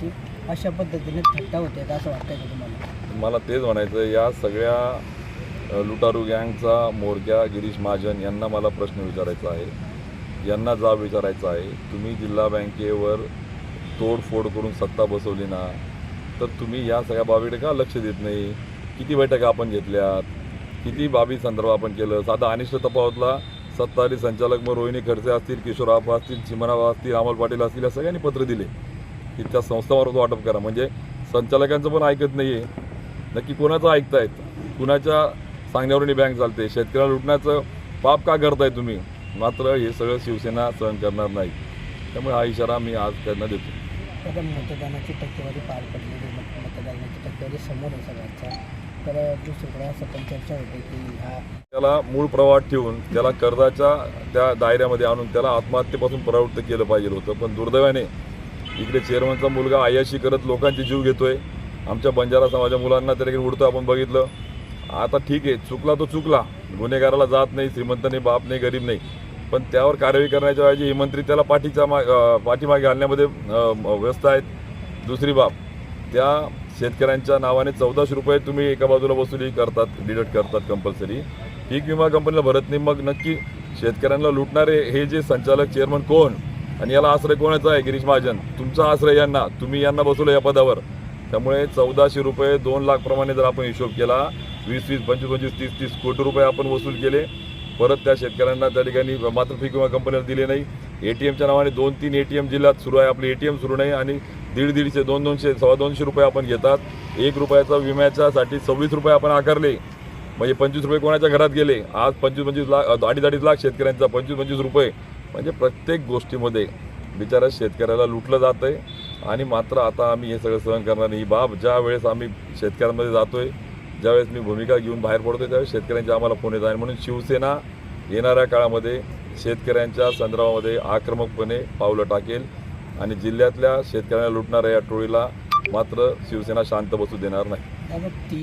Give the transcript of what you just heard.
त्यांची अशा पद्धतीने थट्टा होते असं वाटतंय का तुम्हाला? मला तेच म्हणायचं या सगळ्या लुटारू गँगचा मोरक्या गिरीश महाजन यांना मला प्रश्न विचारायचा आहे. यांना जाब विचारायचा आहे. तुम्ही जिल्हा बँकेवर तोडफोड करून सत्ता बसवली ना तर तुम्ही या सगळ्या बाबीकडे का लक्ष देत नाही? किती बैठका आपण घेतल्यात? किती बाबी संदर्भ आपण केलं? साधा अनिष्ट तपावतला सत्ताधारी संचालक मग रोहिणी खडसे असतील किशोर आप असतील चिमनाबा असतील अमोल पाटील असतील या सगळ्यांनी पत्र दिले. की त्या संस्थामार्फत वाटप करा. म्हणजे संचालकांचं पण ऐकत नाही आहे नक्की कोणाचं ऐकतायत? कुणाच्या सांगण्यावरून बँक चालते शेतकऱ्याला लुटण्याचं पाप का करताय तुम्ही? मात्र हे सगळं शिवसेना सहन करणार नाही. त्यामुळे हा इशारा मी आज त्यांना देतो. आता मतदानाची टक्केवारी पार पडलेली मतदानाची टक्केवारी समोर आहे तर दुसरीकडे असं पण चर्चा होते की हा त्याला मूळ प्रवाहात ठेवून त्याला कर्जाच्या त्या दायऱ्यामध्ये आणून त्याला आत्महत्येपासून प्रवृत्त केलं पाहिजे होतं. पण दुर्दैवाने इकडे चेअरमनचा मुलगा आयाशी करत लोकांचे जीव घेतोय. आमच्या बंजारा समाजा मुलांना तरी ठिकाणी उडतो आपण बघितलं. आता ठीक आहे चुकला तो चुकला. गुन्हेगाराला जात नाही श्रीमंत नाही बाप नाही गरीब नाही. पण त्यावर कारवाई करण्याच्या ऐवजी हे मंत्री त्याला पाठीच्या मा पाठीमागे घालण्यामध्ये व्यस्त आहेत. दुसरी बाब त्या शेतकऱ्यांच्या नावाने चौदाशे रुपये तुम्ही एका बाजूला वसुली करतात डिडक्ट करतात कंपल्सरी पीक विमा कंपनीला भरत नाही मग नक्की शेतकऱ्यांना लुटणारे हे जे संचालक चेअरमन कोण? आणि याला आश्रय कोणाचा आहे गिरीश महाजन? तुमचा आश्रय यांना. तुम्ही यांना बसवलं या पदावर. त्यामुळे चौदाशे रुपये दोन लाखप्रमाणे जर आपण हिशोब केला वीस वीस पंचवीस पंचवीस तीस तीस कोटी रुपये आपण वसूल केले परत त्या शेतकऱ्यांना त्या ठिकाणी मात्र फी किंवा कंपनीला दिले नाही. ए टी एमच्या नावाने दोन तीन ए टी एम जिल्ह्यात सुरू आहे. आपले ए टी एम सुरू नाही आणि दीड दीडशे दोन दोनशे सव्वा दोनशे रुपये आपण घेतात. एक रुपयाचा विम्याच्यासाठी सव्वीस रुपये आपण आकारले. म्हणजे पंचवीस रुपये कोणाच्या घरात गेले? आज पंचवीस पंचवीस लाख अडीच अडीच लाख शेतकऱ्यांचा पंचवीस पंचवीस रुपये. म्हणजे प्रत्येक गोष्टीमध्ये बिचारा शेतकऱ्याला लुटलं जातं आहे आणि मात्र आता आम्ही हे सगळं सहन करणार नाही. ही बाब ज्या वेळेस आम्ही शेतकऱ्यांमध्ये जातोय ज्यावेळेस मी भूमिका घेऊन बाहेर पडतोय त्यावेळेस शेतकऱ्यांचे आम्हाला फोन येत आहे. म्हणून शिवसेना येणाऱ्या काळामध्ये शेतकऱ्यांच्या संदर्भामध्ये आक्रमकपणे पावलं टाकेल आणि जिल्ह्यातल्या शेतकऱ्यांना लुटणाऱ्या या टोळीला मात्र शिवसेना शांत बसू देणार नाही.